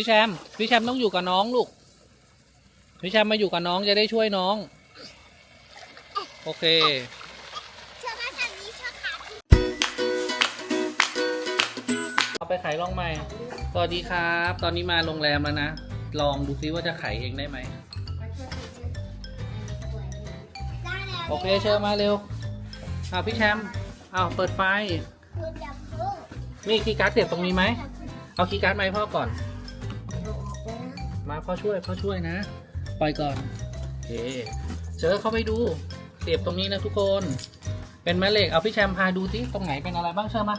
พี่แชมป์พี่แชมป์ต้องอยู่กับน้องลูก พี่แชมป์มาอยู่กับน้องจะได้ช่วยน้อง โอเคเชื่อว่าจากนี้เชื่อขาดเอาไปไขลองใหม่ สวัสดีครับ ตอนนี้มาโรงแรมแล้วนะ ลองดูซิว่าจะไขเองได้ไหมได้แล้วโอเคเชิญมาเร็วอ้าวพี่แชมป์อ้าวเปิดไฟคุณอย่าเพิ่งมีคีย์การ์ดเสียบตรงนี้ไหม เอาคีย์การ์ดมาให้พ่อก่อน มาพ่อช่วยพ่อช่วยนะ ปล่อยก่อนโอเคเจอเข้าไปดูเสียบตรงนี้นะทุกคน เป็นแม่เหล็กเอาพี่แชมป์พาดูซิตรงไหนเป็นอะไรบ้างเชิญมา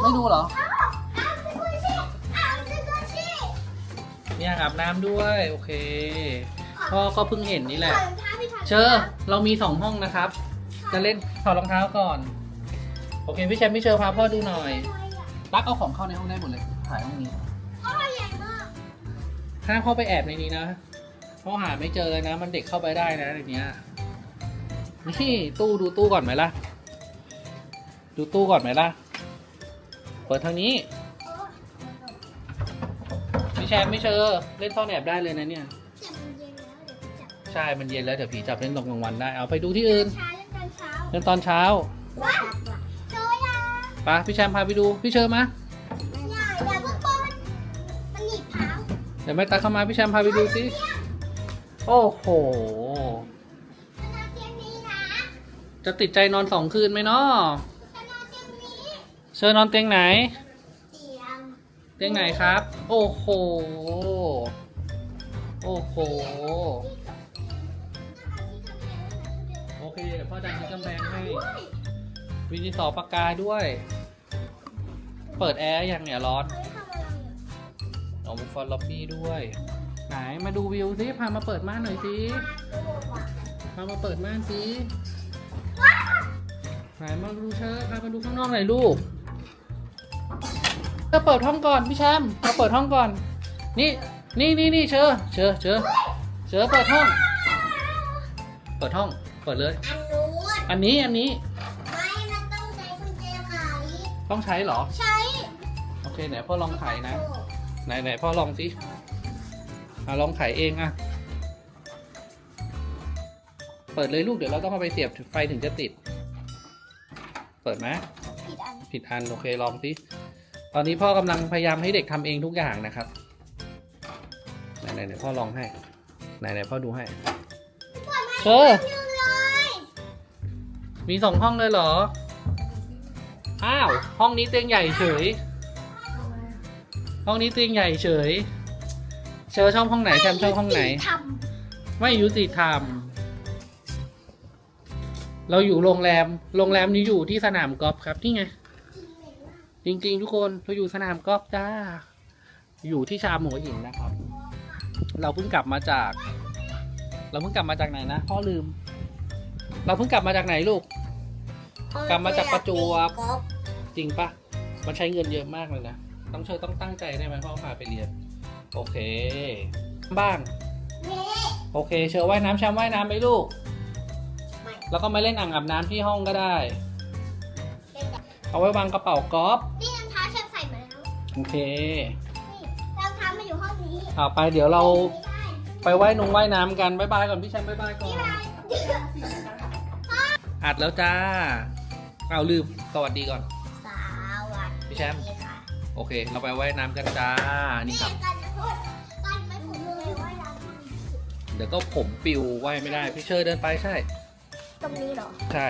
ไม่ดูเหรออ้าวอ้าวซื้อกุชชี่อ้าวซื้อกุชชี่เนี่ยอาบน้ำด้วยโอเคพ่อก็เพิ่งเห็นนี่แหละถอดรองเท้าไปถอดเชอเรามีสองห้องนะครับ จะเล่นถอดรองเท้าก่อน โอเคพี่แชมป์พี่เชอร์พาพ่อดูหน่อยรักเอาของเข้าในห้องได้หมดเลยถ่ายห้องนี้พ่อใหญ่มาก ห้ามเข้าไปแอบในนี้นะ เพราะหาไม่เจอเลยนะ มันเด็กเข้าไปได้นะในเนี้ยนี่ตู้ดูตู้ก่อนไหมล่ะ ดูตู้ก่อนไหมล่ะ เปิดทางนี้พี่แชมป์พี่เชอร์เล่นซ่อนแอบได้เลยนะเนี่ยจับมันเย็นแล้วเดี๋ยวจับใช่ มันเย็นแล้วเดี๋ยวผีจับเล่นตอนกลางวันได้ เอาไปดูที่อื่นเช้าเล่นตอนเช้า เล่นตอนเช้า ว้าวโจยาไปะพี่แชมป์พาไปดู พี่เชอร์มาอย่า ดี๋ยวแม่ตาเข้ามาพี่แชมป์พาไปดูสิโอ้โห จะติดใจนอนสองคืนไหมเนาะจะนอนเตียงนี้เชอร์นอนเตียงไหนเตียงเตียงไหนครับ โอ้โห โอ้โห โอเคเดี๋ยวพ่อดันที่กำแพงให้ วินิสอปากกาด้วย เปิดแอร์ยังเนี่ยร้อน เอามีฟอนล็อบบี้ด้วย ไหนมาดูวิวสิพามาเปิดม่านหน่อยสิพามาเปิดม่านสิไหนมาดูเชิญพามาดูข้างนอกหน่อยลูกจะเปิดห้องก่อนพี่แชมป์มาเปิดห้องก่อน นี่นี่นี่นี่เชอเชอเชอเชอเปิดห้อง เปิดห้อง เปิดเลย อันนู้นอันนี้อันนี้ไม่มันต้องใช้กุญแจไขต้องใช้เหรอ ใช้ โอเคไหนพ่อลองไขนะ ไหนไหนพ่อลองสิอะลองไขเองอะ เปิดเลยลูกเดี๋ยวเราต้องเอาไปเสียบไฟถึงจะติด เปิดไหมผิดอันผิดอันโอเคลองสิตอนนี้พ่อกำลังพยายามให้เด็กทำเองทุกอย่างนะครับ ไหนไหนไหนพ่อลองให้ ไหนไหนพ่อดูให้เชอยังเลยมีสองห้องเลยเหรอ อ้าว ห้องนี้เตียงใหญ่เฉย ห้องนี้เตียงใหญ่เฉย เชอชอบห้องไหนแชมป์ชอบห้องไหน ทไม่ยุติธรรม เราอยู่โรงแรม โรงแรมนี้อยู่ที่สนามกอล์ฟครับนี่ไงำจริงๆ ทุกคนเราอยู่สนามกอล์ฟจ้า อยู่ที่ชามหัวหินนะครับ เราเพิ่งกลับมาจาก เราเพิ่งกลับมาจากไหนนะพ่อลืม เราเพิ่งกลับมาจากไหนลูกกลับมาจากประจวบก๊อฟจริงปะมันใช้เงินเยอะมากเลยนะ ต้องเชอต้องตั้งใจได้ไหมพ่อพาไปเรียน โอเค บ้างเฮ้ยโอเค เชอว่ายน้ำแชมป์ว่ายน้ำไหมลูกไม่แล้วก็มาเล่นอ่างอาบน้ำที่ห้องก็ได้เป็นแบบเอาไว้วางกระเป๋ากอล์ฟนี่รองเท้าฉันใส่มาแล้วโอเคนี่รองเท้ามาอยู่ห้องนี้เอาไปเดี๋ยวเราไม่ได้ไปว่ายนงว่ายน้ำกันบายบายก่อนพี่แชมป์บายบายก่อนไม่ได้อัดแล้วจ้า เอาลืมสวัสดีก่อน สวัสพี่แชมป์ดีค่ะ โอเค เราไปว่ายน้ำกันจ้า นี่ครับกันนะพูดกันไม่ผมเลยว่าเราเดี๋ยวก็ผมปิวว่ายไม่ได้ พี่เชอร์เดินไปใช่ ตรงนี้เหรอใช่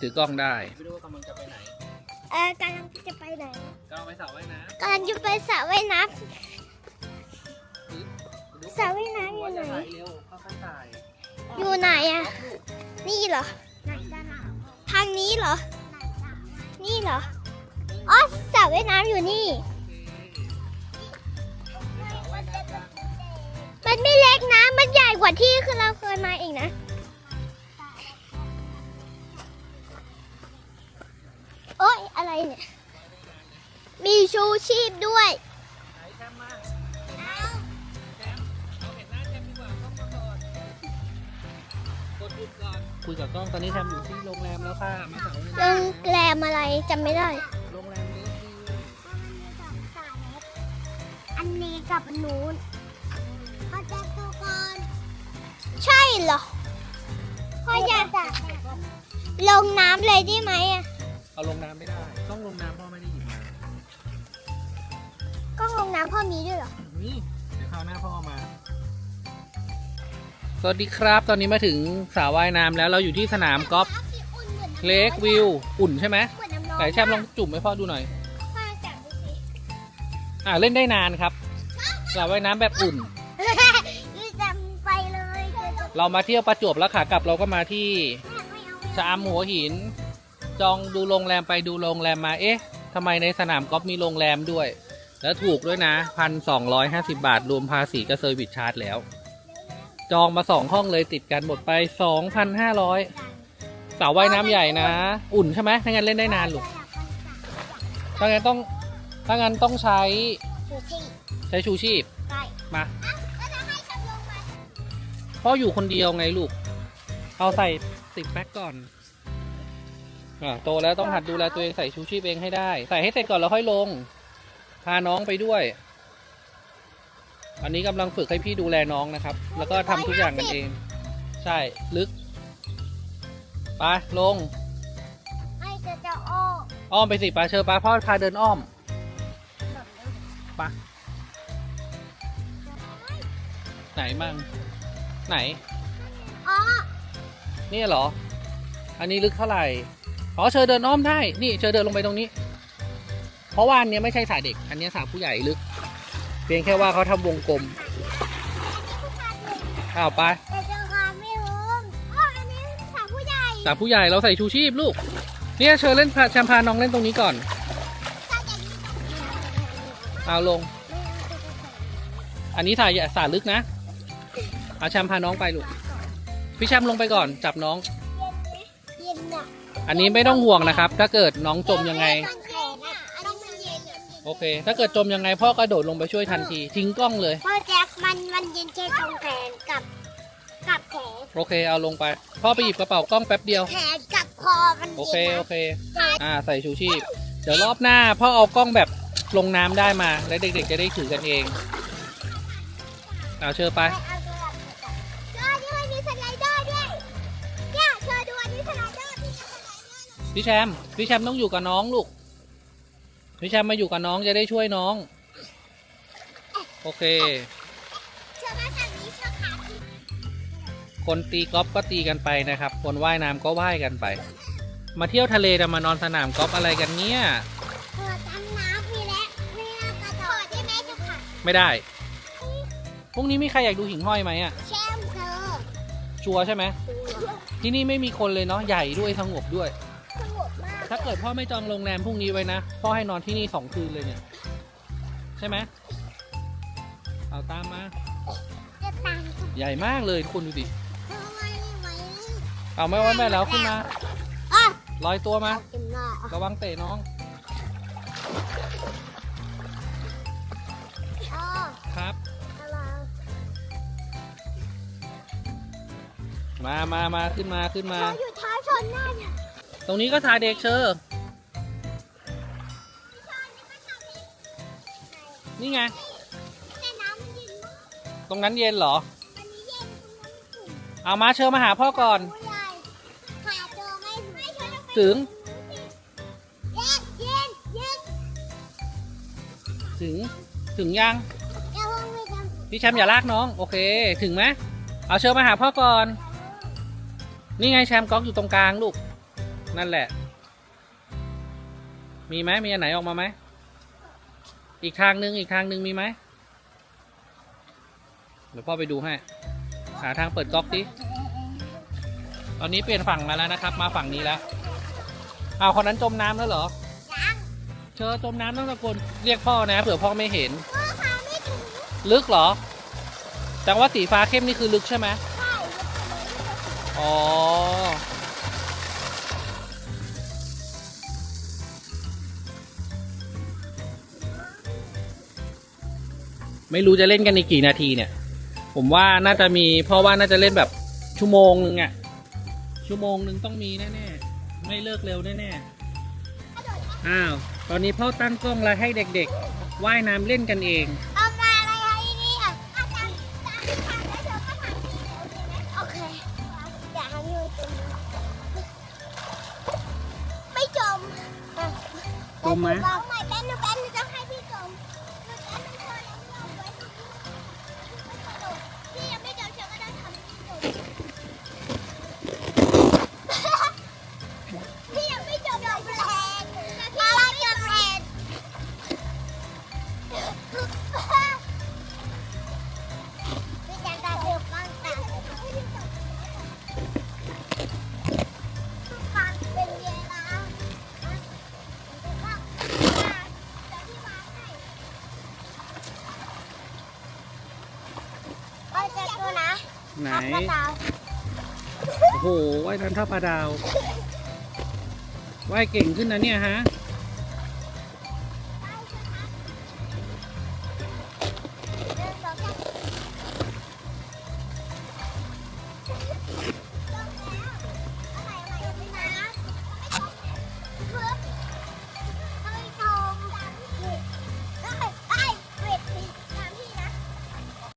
ถือกล้องได้ไม่รู้ว่ากำลังจะไปไหนเออกำลังจะไปไหนก็ไปสระว่ายน้กำลังจะไปสระว่ายน้ำสระว่ายน้ำอยู่ไหนถ่ายเร็วเข้าข้างถ่ายำอยู่ไหนอะนี่เหรอ ทางนี้เหรอ นี่เหรอ อ๋อสระว่ายน้ำอยู่นี่ มันไม่เล็กนะ มันใหญ่กว่าที่คือเราเคยมาเองนะ โอ๊ย อะไรเนี่ย มีชูชีพด้วยไหนแชมป์มาแชมป์เราเห็นหน้าแชมป์ดีกว่าต้องมาก่อนกดหยุดก่อนคุยกับกล้องตอนนี้แชมป์อยู่ที่โรงแรมแล้วค่ะ มาสระว่ายโรน้งแรมอะไรจำไม่ได้ กลับนู้นพ่อจะตัวก่อนใช่เหรอพ่อจะลงน้ำเลยได้ไหมอะเอาลงน้ำไม่ได้ ต้องลงน้ำพ่อไม่ได้หยิบมาก็ลงน้ำพ่อมีด้วยเหรอนี่เดี๋ยวคราวหน้าพ่อเอามา สวัสดีครับ ตอนนี้มาถึงสระว่ายน้ำแล้วเราอยู่ที่สนามกอล์ฟเลกวิว อุ่นใช่ไหมไหนแชมป์ลองจุ่มให้พ่อดูหน่อยพ่อจับดูสิอ่าเล่นได้นานครับ สระว่ายน้ำแบบอุ่น ยืดจำไปเลยเดี๋ยวจะเรามาเที่ยวประจวบแล้วขากลับเราก็มาที่ไม่เอาชะอำหัวหิน จองดูโรงแรมไปดูโรงแรมมาเอ๊ะทำไมในสนามกอล์ฟมีโรงแรมด้วย แล้วถูกด้วยนะพันสองร้อยห้าสิบาท รวมภาษีกับเซอร์วิสชาร์จแล้ว จองมาสองห้องเลยติดกันหมดไปสองพันห้าร้อยสระว่ายน้ำใหญ่นะ อุ่นใช่ไหมถ้างั้นเล่นได้นานลูกถ้างั้นต้องถ้างั้นต้องใช้ดูสิ ใช้ชูชีพไปมาก็จะให้ฉันลงมาพ่ออยู่คนเดียวไงลูก เอาใส่ติดแพ็กก่อนอ่าโตแล้วต้องหัดดูแลตัวเองใส่ชูชีพเองให้ได้ ใส่ให้เสร็จก่อนแล้วค่อยลง พาน้องไปด้วย อันนี้กำลังฝึกให้พี่ดูแลน้องนะครับ แล้วก็ทำทุกอย่างกันเอง ใช่ลึกไปลงให้เจะจะอ้ออ้อมไปสิปาเชอปาพ่อพาเดินอ้อมไป ไหนมั่งไหน อ๋อนี่เหรอ อันนี้ลึกเท่าไหร่ อ๋อเชอเดินอ้อมได้ นี่เชอเดินลงไปตรงนี้ เพราะว่าอันเนี้ยไม่ใช่สระเด็ก อันเนี้ยสระผู้ใหญ่ลึก เพียงแค่ว่าเขาทำวงกลมอ้าวไปแต่เจะขาไม่ลงอ๋ออันนี้สาวผู้ใหญ่สระผู้ใหญ่เราใส่ชูชีพลูก เนี่ยเชอเล่นพาแชมพาน้องเล่นตรงนี้ก่อนเอาลง อันนี้สระใหญ่สระลึกนะเอาแชมพาน้องไปลูก พี่แชมป์ลงไปก่อนจับน้อง เย็นอะอันนี้ไม่ต้องห่วงนะครับ ถ้าเกิดน้องจมยังไงมันแข็งอะอันนี้มันเย็นอะโอเค ถ้าเกิดจมยังไงพ่อก็โดดลงไปช่วยทันที ทิ้งกล้องเลย พ่อแจ็คมันมันเย็นแค่ตรงแขนกับ กับแขนโอเคเอาลงไป พ่อไปหยิบกระเป๋ากล้องแป๊บเดียว แขนกับคอมันโอเย็นเคนะโอเค อ่า ใส่ชูชีพ เดี๋ยวรอบหน้าพ่อเอากล้องแบบลงน้ำได้มา แล้วเด็กๆจะได้ถือกันเอง เอาเชิญไป ไพี่แชมป์พี่แชมป์ต้องอยู่กับน้องลูกพี่แชมป์มาอยู่กับน้องจะได้ช่วยน้อง โอเคเธอมาทางนี้เธอขาที่คนตีกอล์ฟก็ตีกันไปนะครับ คนว่ายน้ำก็ว่ายกันไป มาเที่ยวทะเลแต่มานอนสนามกอล์ฟอะไรกันเนี่ยเธอทำน้ำมีแล้วไม่น่ากระโดดได้ไหมเจ้าค่ะไม่ได้ พรุ่งนี้มีใครอยากดูหิ่งห้อยไหมอะแชมป์เธอชัวร์ใช่ไหมที่นี่ไม่มีคนเลยเนาะใหญ่ด้วยสงบด้วย สงบมากถ้าเกิดพ่อไม่จองโรงแรมพรุ่งนี้ไว้นะ พ่อให้นอนที่นี่สองคืนเลยเนี่ย ใช่ไหมเอาตามมา จะตังค์ใหญ่มากเลยทุกคนดูดิ เธอไม่ไหวเอาไม่ไว้แม่แล้วขึ้นมาอะลอยตัวมากินหน้าระวังเตะน้องอ๋อครับอะไรมามามาขึ้นมาขึ้นมาเธออยู่ท้ายชนหน้าเนี่ย ตรงนี้ก็ทาเด็กเชอร์นี่ไง แต่น้ำมันเย็นมากตรงนั้นเย็นเหรอ อันนี้เย็นตรงนั้นอุ่นเอามาเชอร์มาหาพ่อก่อนผู้ใหญ่หาเจอไม่ไม่เธอต้องไปถึงเย็นเย็นเย็นถึง ถึงยัง อย่าเพิ่งไปทพี่แชมป์อย่าลากน้อง โอเค ถึงไหมเอาเชอร์มาหาพ่อก่อน นี่ไงแชมป์ก๊อกอยู่ตรงกลางลูก นั่นแหละ มีไหมมีอันไหนออกมาไหม อีกทางหนึ่งอีกทางหนึ่งมีไหม เดี๋ยวพ่อไปดูให้ หาทางเปิดก๊อกดิ ตอนนี้เปลี่ยนฝั่งมาแล้วนะครับ มาฝั่งนี้แล้ว เอาวคนนั้นจมน้ำแล้วเหรอำยังเชอจมน้ำต้องตะโกนเรียกพ่อนะเผื่อพ่อไม่เห็น พ่อขาไม่ถึงลึกเหรอ แต่ว่าสีฟ้าเข้มนี่คือลึกใช่ไหมใช่อ๋อ ไม่รู้จะเล่นกันในกี่นาทีเนี่ย ผมว่าน่าจะมี เพราะว่าน่าจะเล่นแบบชั่วโมงนึงอะชั่วโมงนึงต้องมีแน่ๆไม่เลิกเร็วแน่ๆอ้าว ตอนนี้พ่อตั้งกล้องแล้วให้เด็กๆว่ายน้ำเล่นกันเอง เอามาอะไรอะอีนี่อะอาจารย์จะรย์ทำแล้วเธอก็ทำที่เดิมเลยนะโอเคอย่าให้ยู่ตรงนี้ไม่จมจมไหม ไหน มะนาวโอ้โหว่ายน้ำท่าปลาดาวว่ายเก่งขึ้นนะเนี่ยฮะ